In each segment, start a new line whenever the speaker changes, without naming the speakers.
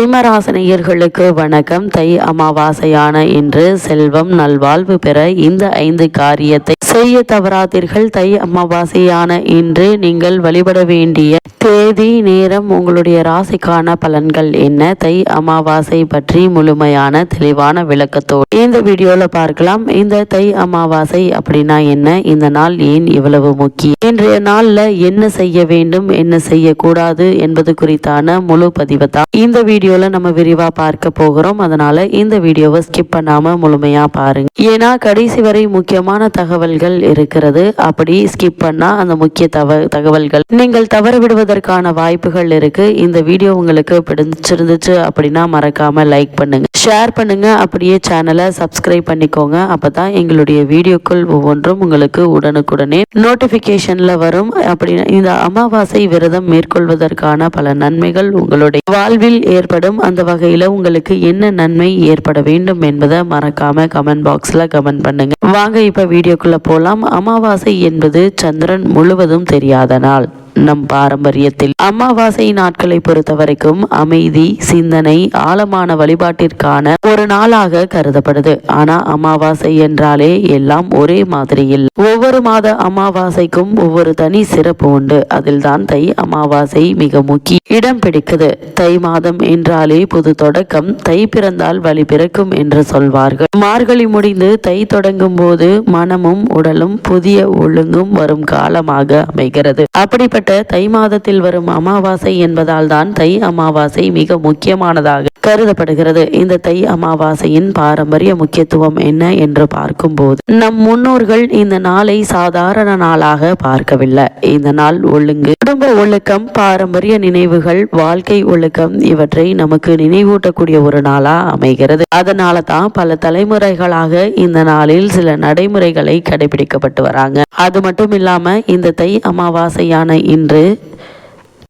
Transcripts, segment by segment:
சிம்மராசினியர்களுக்கு வணக்கம். தை அமாவாசையான இன்று செல்வம் நல்வாழ்வு பெற இந்த ஐந்து காரியத்தை செய்ய தவறாதீர்கள். தை அமாவாசையான இன்று நீங்கள் வழிபட வேண்டிய தேதி நேரம் உங்களுடைய ராசிக்கான பலன்கள் என்ன? தை அமாவாசை பற்றி முழுமையான தெளிவான விளக்கத்தோடு இந்த வீடியோல பார்க்கலாம். இந்த தை அமாவாசை அப்படின்னா என்ன? இந்த நாள் ஏன் இவ்வளவு முக்கியம்? இன்றைய நாள்ல என்ன செய்ய வேண்டும் என்ன செய்யக்கூடாது என்பது குறித்தான முழு பதிவு தான் இந்த வீடியோவில் நம்ம விரிவாக பார்க்க போகிறோம். அதனால் இந்த வீடியோவை ஸ்கிப் பண்ணாம முழுமையா பாருங்க. ஏன்னா கடைசி வரை முக்கியமான தகவல்கள் இருக்கிறது. அப்படி ஸ்கிப் பண்ணா அந்த முக்கிய தவ தகவல்கள். நீங்கள் தவற விடுவதற்கான வாய்ப்புகள் இருக்கு. இந்த வீடியோ உங்களுக்கு பிடிச்சிருந்துச்சு அப்படின்னா மறக்காம லைக் பண்ணுங்க. ஷேர் பண்ணுங்க. அப்படியே சேனலை சப்ஸ்கிரைப் பண்ணிக்கோங்க. அப்பதான் எங்களுடைய வீடியோக்கள் ஒவ்வொன்றும் உங்களுக்கு உடனுக்குடனே நோட்டிபிகேஷன்ல வரும். அப்படின்னா இந்த அமாவாசை விரதம் மேற்கொள்வதற்கான பல நன்மைகள் உங்களுடைய வாழ்வில் ஏற்படும் அந்த வகையில உங்களுக்கு என்ன நன்மை ஏற்பட வேண்டும் என்பதை மறக்காம கமெண்ட் பாக்ஸ்ல கமெண்ட் பண்ணுங்க. வாங்க இப்ப வீடியோக்குள்ள போலாம். அமாவாசை என்பது சந்திரன் முழுவதும் தெரியாத நாள். நம் பாரம்பரியத்தில். அமாவாசை நாட்களை பொறுத்த வரைக்கும் அமைதி சிந்தனை ஆழமான வழிபாட்டிற்கான ஒரு நாளாக கருதப்படுது. ஆனா அமாவாசை என்றாலே எல்லாம் ஒரே மாதிரி இல்லை. ஒவ்வொரு மாத அமாவாசைக்கும் ஒவ்வொரு தனி சிறப்பு உண்டு. அதில் தான் தை அமாவாசை மிக முக்கிய இடம் பிடிக்குது. தை மாதம் என்றாலே புது தொடக்கம் தை பிறந்தால் வழி பிறக்கும் என்று சொல்வார்கள். மார்கழி முடிந்து தை தொடங்கும் போது மனமும் உடலும் புதிய ஒழுங்கும் வரும் காலமாக அமைகிறது. அப்படிப்பட்ட தை மாதத்தில் வரும் அமாவாசை என்பதால் தான் தை அமாவாசை மிக முக்கியமானதாக கருதப்படுகிறது. இந்த தை அமாவாசையின் பாரம்பரிய முக்கியத்துவம் என்ன என்று பார்க்கும்போது நம் முன்னோர்கள் இந்த நாளை சாதாரண நாளாக பார்க்கவில்லை. இந்த நாள் ஒழுங்கு குடும்ப ஒழுக்கம் பாரம்பரிய நினைவுகள் வாழ்க்கை ஒழுக்கம் இவற்றை நமக்கு நினைவூட்டக்கூடிய ஒரு நாளா அமைகிறது. அதனால தான் பல தலைமுறைகளாக இந்த நாளில் சில நடைமுறைகளை கடைபிடிக்கப்பட்டு வராங்க. அது மட்டும் இல்லாம இந்த தை அமாவாசையான இன்று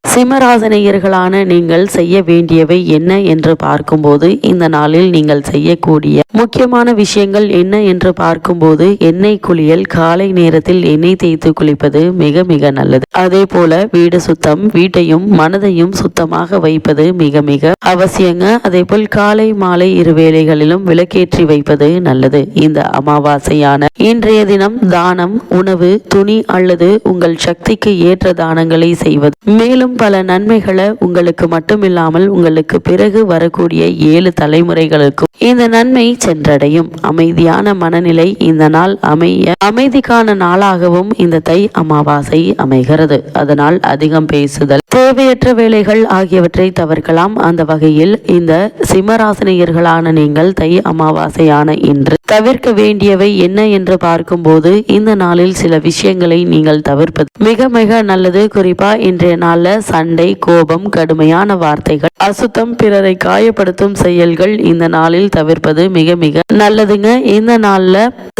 சிம்மராசனையர்களான நீங்கள் செய்ய வேண்டியவை என்ன என்று பார்க்கும்போது இந்த நாளில் நீங்கள் செய்யக்கூடிய முக்கியமான விஷயங்கள் என்ன என்று பார்க்கும்போது எண்ணெய் குளியல் காலை நேரத்தில் எண்ணெய் தேய்த்து குளிப்பது மிக மிக நல்லது. அதே போல வீடு சுத்தம் வீட்டையும் மனதையும் சுத்தமாக வைப்பது மிக மிக அவசியங்க. அதே போல் காலை மாலை இரு வேளைகளிலும் விளக்கேற்றி வைப்பது நல்லது. இந்த அமாவாசையான இன்றைய தினம் தானம் உணவு துணி அல்லது உங்கள் சக்திக்கு ஏற்ற தானங்களை செய்வது. மேலும் பல நன்மைகளை உங்களுக்கு மட்டுமில்லாமல் உங்களுக்கு பிறகு வரக்கூடிய ஏழு தலைமுறைகளுக்கும் இந்த நன்மை சென்றடையும். அமைதியான மனநிலை இந்த நாள் அமைய அமைதிக்கான நாளாகவும் இந்த தை அமாவாசை அமைகிறது. அதனால் அதிகம் பேசுதல் தேவையற்ற வேலைகள் ஆகியவற்றை தவிர்க்கலாம். அந்த வகையில் இந்த சிம்மராசினியர்களான நீங்கள் தை அமாவாசையான இன்று தவிர்க்க வேண்டியவை என்ன என்று பார்க்கும்போது இந்த நாளில் சில விஷயங்களை நீங்கள் தவிர்ப்பது மிக மிக நல்லது. குறிப்பா இன்றைய நாள்ல சண்டை கோபம் கடுமையான வார்த்தைகள் அசுத்தம் பிறரை காயப்படுத்தும் செயல்கள் இந்த நாளில் தவிர்ப்பது மிக மிக நல்லதுங்க. இந்த நாள்ல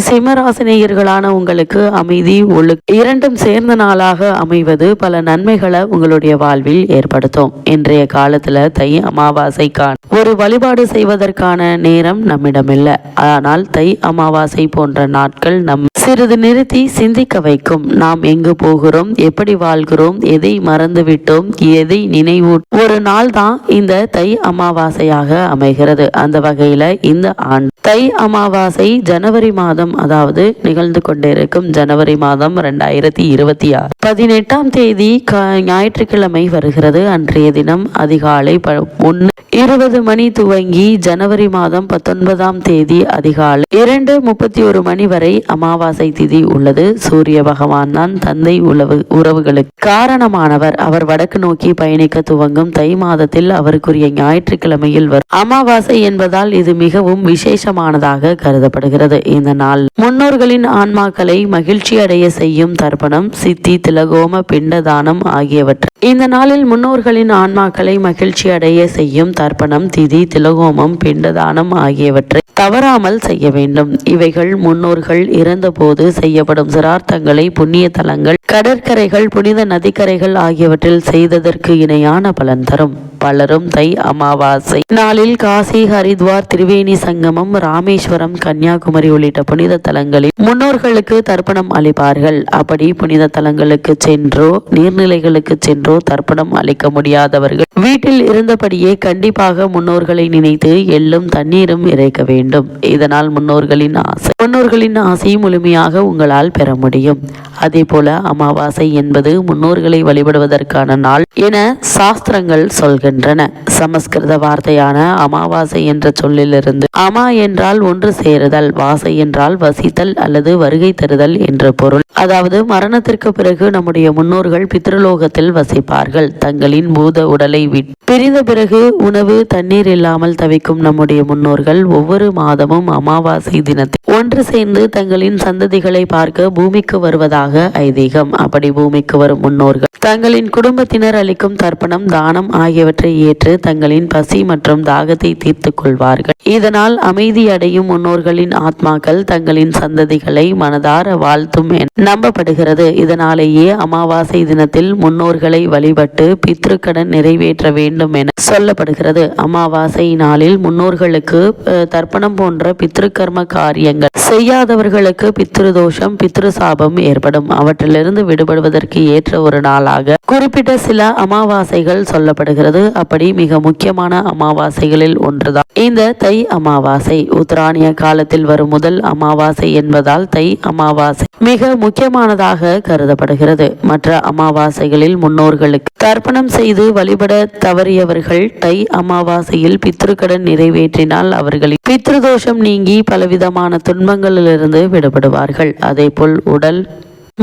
சிம்மராசினியர்களான உங்களுக்கு அமைதி ஒழு இரண்டும் சேர்ந்த நாளாக அமைவது பல நன்மைகளை உங்களுடைய வாழ்வில் ஏற்படுத்தும். இன்றைய காலத்துல தை அமாவாசைக்கான ஒரு வழிபாடு செய்வதற்கான நேரம் நம்மிடம் இல்லை ஆனால் தை தை அமாவாசை போன்ற நாட்கள் நம் சிறிது நிறுத்தி சிந்திக்க வைக்கும். நாம் எங்கு போகிறோம்? எப்படி வாழ்கிறோம்? எதை மறந்துவிட்டோம்? எதை நினைவு ஒரு நாள் தான் இந்த தை அமாவாசையாக அமைகிறது. அந்த வகையில இந்த ஆண்டு தை அமாவாசை ஜனவரி மாதம் அதாவது நிகழ்ந்து கொண்டிருக்கும் ஜனவரி மாதம் ரெண்டாயிரத்தி இருபத்தி ஆறு. பதினெட்டாம் தேதி ஞாயிற்றுக்கிழமை வருகிறது. அன்றைய தினம் அதிகாலை ஒன்று இருபது மணி துவங்கி ஜனவரி மாதம் பத்தொன்பதாம் தேதி அதிகாலை இரண்டு முப்பத்தி ஒரு மணி வரை அமாவாசை திதி உள்ளது. சூரிய பகவான் தான் தந்தை உளவு உறவுகளுக்கு காரணமானவர். அவர் வடக்கு நோக்கி பயணிக்க துவங்கும் தை மாதத்தில் அவருக்குரிய ஞாயிற்றுக்கிழமையில் வரும். அமாவாசை என்பதால் இது மிகவும் விசேஷமானதாக கருதப்படுகிறது. இந்த நாள் முன்னோர்களின் ஆன்மாக்களை மகிழ்ச்சி அடைய செய்யும் தர்ப்பணம் சித்தி திலகோம பிண்டதானம் ஆகியவற்றை. இந்த நாளில் முன்னோர்களின் ஆன்மாக்களை மகிழ்ச்சி அடைய செய்யும் தர்ப்பணம் திதி திலகோமம் பிண்டதானம் ஆகியவற்றை தவறாமல் செய்ய வேண்டும். இவைகள் முன்னோர்கள் இறந்தபோது செய்யப்படும் சிரார்த்தங்களை புண்ணிய தலங்கள் கடற்கரைகள் புனித நதிக்கரைகள் ஆகியவற்றில் செய்ததற்கு இணையான பலன் தரும். பலரும் தை அமாவாசை நாளில் காசி ஹரித்வார் திரிவேணி சங்கமம் ராமேஸ்வரம் கன்னியாகுமரி உள்ளிட்ட புனித தலங்களில் முன்னோர்களுக்கு தர்ப்பணம் அளிப்பார்கள். அப்படி புனித தலங்களுக்கு சென்றோ நீர்நிலைகளுக்கு சென்றோ தர்ப்பணம் அளிக்க முடியாதவர்கள் வீட்டில் இருந்தபடியே கண்டிப்பாக முன்னோர்களை நினைத்து எள்ளும் தண்ணீரும் இறைக்க வேண்டும். இதனால் முன்னோர்களின் ஆசை முன்னோர்களின் ஆசை முழுமையாக உங்களால் பெற முடியும். அதே போல அமாவாசை என்பது முன்னோர்களை வழிபடுவதற்கான நாள் என சாஸ்திரங்கள் சொல்கின்றன. சமஸ்கிருத வார்த்தையான அமாவாசை என்ற சொல்லிலிருந்து அமா என்றால் ஒன்று சேருதல் வாசை என்றால் வசித்தல் அல்லது வருகை தருதல் என்ற பொருள். அதாவது மரணத்திற்கு பிறகு நம்முடைய முன்னோர்கள் பித்ருலோகத்தில் வசிப்பார்கள். தங்களின் பூத உடலை விட்டு பிரிந்த பிறகு உணர் உணவு தண்ணீர் இல்லாமல் தவிக்கும் நம்முடைய முன்னோர்கள் ஒவ்வொரு மாதமும் அமாவாசை தினத்தில் ஒன்று சேர்ந்து தங்களின் சந்ததிகளை பார்க்க பூமிக்கு வருவதாக ஐதீகம். அப்படி பூமிக்கு வரும் முன்னோர்கள் தங்களின் குடும்பத்தினர் அளிக்கும் தர்ப்பணம் தானம் ஆகியவற்றை ஏற்று தங்களின் பசி மற்றும் தாகத்தை தீர்த்து கொள்வார்கள். இதனால் அமைதி அடையும் முன்னோர்களின் ஆத்மாக்கள் தங்களின் சந்ததிகளை மனதார வாழ்த்தும் என நம்பப்படுகிறது. இதனாலேயே அமாவாசை தினத்தில் முன்னோர்களை வழிபட்டு பித்ருக்கடன் நிறைவேற்ற வேண்டும் என சொல்லப்படுகிறது. அமாவாசை நாளில் முன்னோர்களுக்கு தர்ப்பணம் போன்ற பித்ருக்கர்ம காரியங்கள். செய்யாதவர்களுக்கு பித்ரு தோஷம் பித்ரு சாபம் ஏற்படும். அவற்றிலிருந்து விடுபடுவதற்கு ஏற்ற ஒரு நாளாக குறிப்பிட்ட சில அமாவாசைகள் சொல்லப்படுகிறது. அப்படி மிக முக்கியமான அமாவாசைகளில் ஒன்றுதான். இந்த தை அமாவாசை உத்தராணிய காலத்தில் வரும் முதல் அமாவாசை என்பதால் தை அமாவாசை மிக முக்கியமானதாக கருதப்படுகிறது. மற்ற அமாவாசைகளில் முன்னோர்களுக்கு தர்ப்பணம் செய்து வழிபட தவறியவர்கள் தை அமாவாசையில் பித்ருக்கடன் நிறைவேற்றினால் அவர்களின் பித்ருதோஷம் நீங்கி பலவிதமான துன்பங்கள் துன்பங்களிலிருந்து விடுபடுவார்கள். அதேபோல் உடல்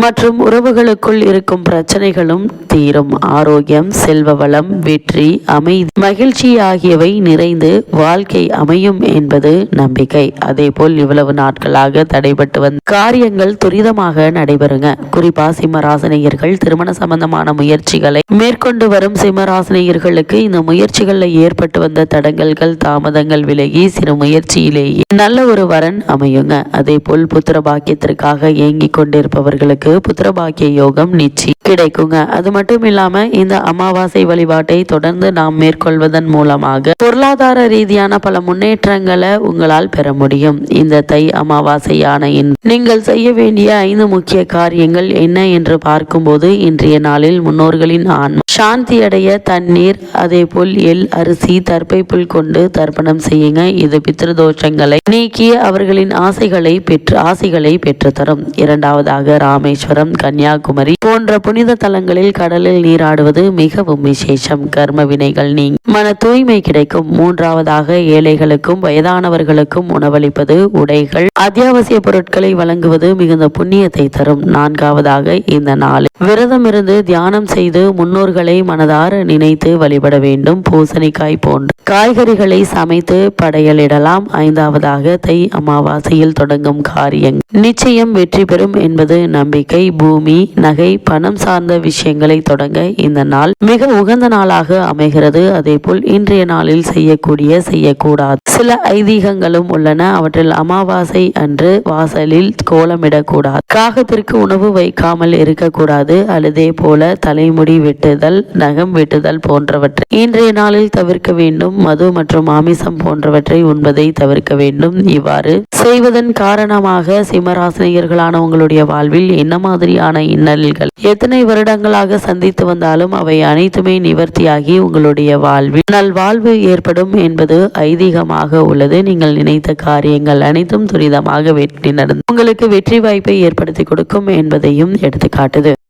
மற்றும் உறவுகளுக்குள் இருக்கும் பிரச்சனைகளும் தீரும். ஆரோக்கியம் செல்வ வளம் வெற்றி அமைதி மகிழ்ச்சி ஆகியவை நிறைந்து வாழ்க்கை அமையும் என்பது நம்பிக்கை. அதேபோல் இவ்வளவு நாட்களாக தடைபட்டு வந்த காரியங்கள் துரிதமாக நடைபெறுங்க. குறிப்பா சிம்மராசினியர்கள் திருமண சம்பந்தமான முயற்சிகளை மேற்கொண்டு வரும் சிம்மராசினியர்களுக்கு இந்த முயற்சிகளில் ஏற்பட்டு வந்த தடங்கல்கள் தாமதங்கள் விலகி சிறு முயற்சியிலேயே நல்ல ஒரு வரன் அமையுங்க. அதே போல் புத்திர பாக்கியத்திற்காக ஏங்கிக் கொண்டிருப்பவர்களுக்கு புத்திர பாக்கிய யோகம் நிச்சயம் கிடைக்குங்க. அது மட்டும் இல்லாம இந்த அமாவாசை வழிபாட்டை தொடர்ந்து நாம் மேற்கொள்வதன் மூலமாக பொருளாதார ரீதியான பல முன்னேற்றங்களை உங்களால் பெற முடியும். இந்த தை அமாவாசையான இன்று நீங்கள் செய்ய வேண்டிய ஐந்து முக்கிய காரியங்கள் என்ன என்று பார்க்கும்போது இன்றைய நாளில் முன்னோர்களின் ஆன்மா சாந்தி அடைய தண்ணீர் அதே போல் எள் அரிசி தற்பை புல் கொண்டு தர்ப்பணம் செய்யுங்க. இது பித்ருதோஷங்களை நீக்கி அவர்களின் ஆசைகளை பெற்று ஆசைகளை பெற்றுத்தரும். இரண்டாவதாக ராமேஸ்வரம் கன்னியாகுமரி போன்ற புனித தலங்களில் கடலில் நீராடுவது மிகவும் விசேஷம். கர்ம வினைகள் நீ மன தூய்மை கிடைக்கும். மூன்றாவதாக ஏழைகளுக்கும் வயதானவர்களுக்கும் உணவளிப்பது உடைகள். அத்தியாவசிய பொருட்களை வழங்குவது மிகுந்த புண்ணியத்தை தரும். நான்காவதாக இந்த நாள் விரதம் இருந்து தியானம் செய்து முன்னோர்களை மனதார நினைத்து வழிபட வேண்டும். பூசணிக்காய் போன்ற காய்கறிகளை சமைத்து படையலிடலாம். ஐந்தாவதாக தை அமாவாசையில் தொடங்கும் காரியங்கள். நிச்சயம் வெற்றி பெறும் என்பது நம்பிக்கை. பூமி நகை பணம் சார்ந்த விஷயங்களை தொடங்க இந்த நாள் மிக உகந்த நாளாக அமைகிறது. அதேபோல் இன்றைய நாளில் செய்யக்கூடிய செய்யக்கூடாது. சில ஐதீகங்களும் உள்ளன. அவற்றில் அமாவாசை அன்று வாசலில் கோலமிடக்கூடாது. காகத்திற்கு உணவு வைக்காமல் இருக்கக்கூடாது. அழுதே போல தலைமுடி வெட்டுதல் நகம் வெட்டுதல் போன்றவற்றை. இன்றைய நாளில் தவிர்க்க வேண்டும். மது மற்றும் ஆமிசம் போன்றவற்றை உண்பதை தவிர்க்க வேண்டும். இவ்வாறு செய்வதன் காரணமாக சிம்மராசினியர்களான உங்களுடைய வாழ்வில் என்ன மாதிரியான இன்னல்கள்? எத்தனை வருடங்களாக சந்தித்து வந்தாலும் அவை அனைத்துமே நிவர்த்தியாகி உங்களுடைய வாழ்வில் நல்வாழ்வு ஏற்படும் என்பது ஐதீகமாக உள்ளது. நீங்கள் நினைத்த காரியங்கள் அனைத்தும் துரிதமாக வெற்றி நடந்து உங்களுக்கு வெற்றி வாய்ப்பை ஏற்படுத்தி கொடுக்கும் என்பதையும் எடுத்துக்காட்டுது.